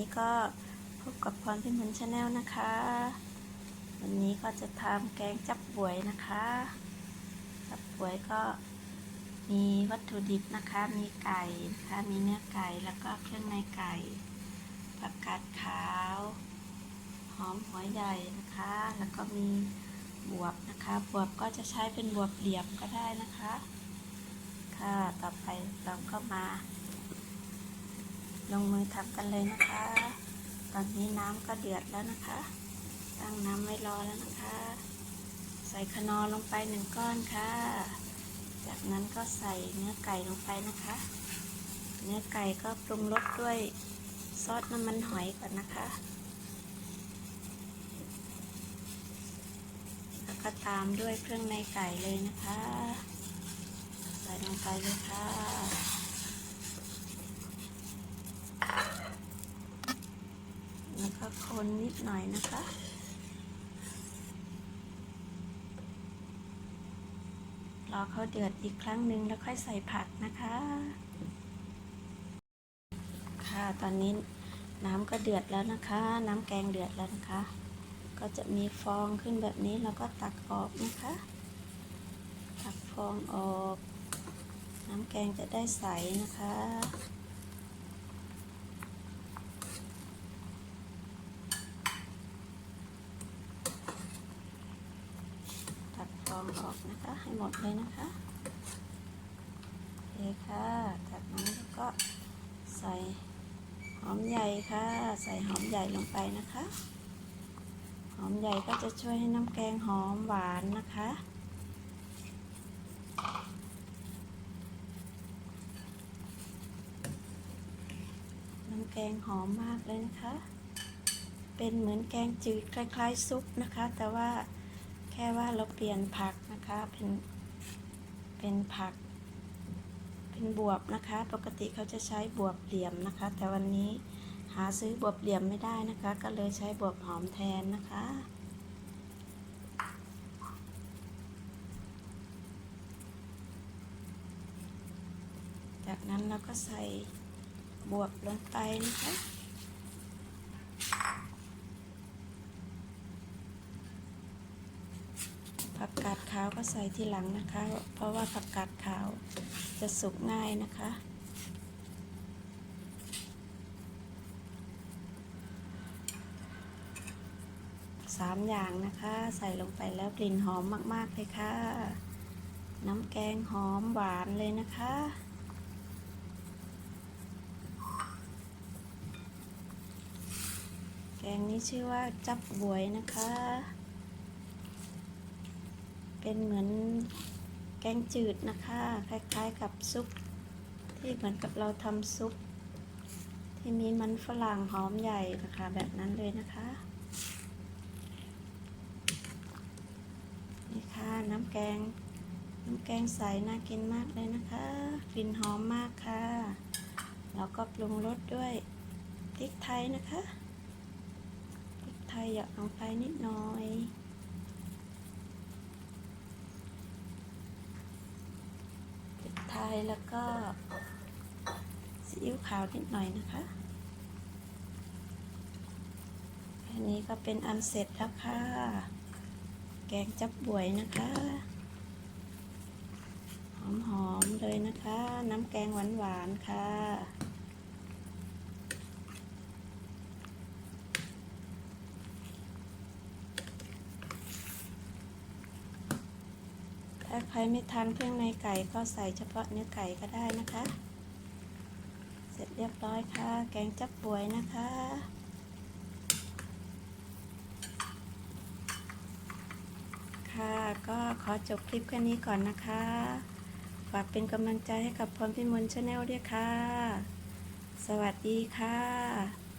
นี้ก็พบกับพรพิมลชาแนลนะคะ วันนี้ก็จะทำแกงจับบวยนะคะ จับบวยก็มีวัตถุดิบนะคะ มีไก่นะคะ มีเนื้อไก่แล้วก็เครื่องในไก่ ผักกาดขาว หอมหัวใหญ่นะคะ แล้วก็มีบวบนะคะ บวบก็จะใช้เป็นบวบเหลี่ยมก็ได้นะคะ ค่ะ ต่อไปเราก็มา ลงมือทำกันเลยนะคะ ตอนนี้น้ำก็เดือดแล้วนะคะ ตั้งน้ำไว้รอแล้วนะคะ ใส่คนอลงไปหนึ่งก้อนค่ะ จากนั้นก็ใส่เนื้อไก่ลงไปนะคะ เนื้อไก่ก็ปรุงรสด้วยซอสน้ำมันหอยก่อนนะคะ แล้วก็ตามด้วยเครื่องในไก่เลยนะคะ ใส่ลงไปเลยค่ะ แล้วก็ คนนิดหน่อยนะคะ รอเขาเดือดอีกครั้งหนึ่งแล้วค่อยใส่ผักนะคะ ค่ะตอนนี้น้ำก็เดือดแล้วนะคะ น้ำแกงเดือดแล้วนะคะ ก็จะมีฟองขึ้นแบบนี้แล้วก็ตักออกนะคะ ตักฟองออก น้ำแกงจะได้ใสนะคะ ตัดฟ องออกนะคะ ให้หมดเลยนะคะโอเคค่ะจากนั้นก็ใส่หอมใหญ่ค่ะ ใส่หอมใหญ่ลงไปนะคะ หอมใหญ่ก็จะช่วยให้น้ำแกงหอมหวานนะคะน้ำแกงหอมมากเลยนะคะ เป็นเหมือนแกงจืดคล้ายๆซุปนะคะ แต่ว่า แค่ว่าเราเปลี่ยนผักนะคะเป็นเป็นผัก เป็นบวบนะคะ ปกติเขาจะใช้บวบเหลี่ยมนะคะ แต่วันนี้หาซื้อบวบเหลี่ยมไม่ได้นะคะ ก็เลยใช้บวบหอมแทนนะคะจากนั้นเราก็ใส่บวบลงไปนะคะ ผักกาดขาวก็ใส่ทีหลังนะคะ เพราะว่าผักกาดขาวจะสุกง่ายนะคะ สามอย่างนะคะ ใส่ลงไปแล้วกลิ่นหอมมาก ๆ เลยค่ะ น้ำแกงหอมหวานเลยนะคะแกงนี้ชื่อว่าจับบวยนะคะ เป็นเหมือนแกงจืดนะคะ คล้ายๆกับซุป ที่เหมือนกับเราทำซุป ที่มีมันฝรั่งหอมใหญ่นะคะ แบบนั้นเลยนะคะ นี่ค่ะน้ำแกง น้ำแกงใสน่ากินมากเลยนะคะ กลิ่นหอมมากค่ะ แล้วก็ปรุงรสด้วยพริกไทยนะคะพริกไทยหยอดลงไปนิดหน่อย พริกไทย แล้วก็ซีอิ๊วขาวนิดหน่อยนะคะอันนี้ก็เป็นอันเสร็จแล้วค่ะ แกงจับบวยนะคะหอมๆเลยนะคะ น้ำแกงหวานๆค่ะ ถ้าใครไม่ทานเครื่องในไก่ก็ใส่เฉพาะเนื้อไก่ก็ได้นะคะ เสร็จเรียบร้อยค่ะ แกงจับบวยนะคะค่ะก็ขอจบคลิปแค่นี้ก่อนนะคะ ฝากเป็นกำลังใจให้กับพรพิมลชาแนลด้วยค่ะ สวัสดีค่ะ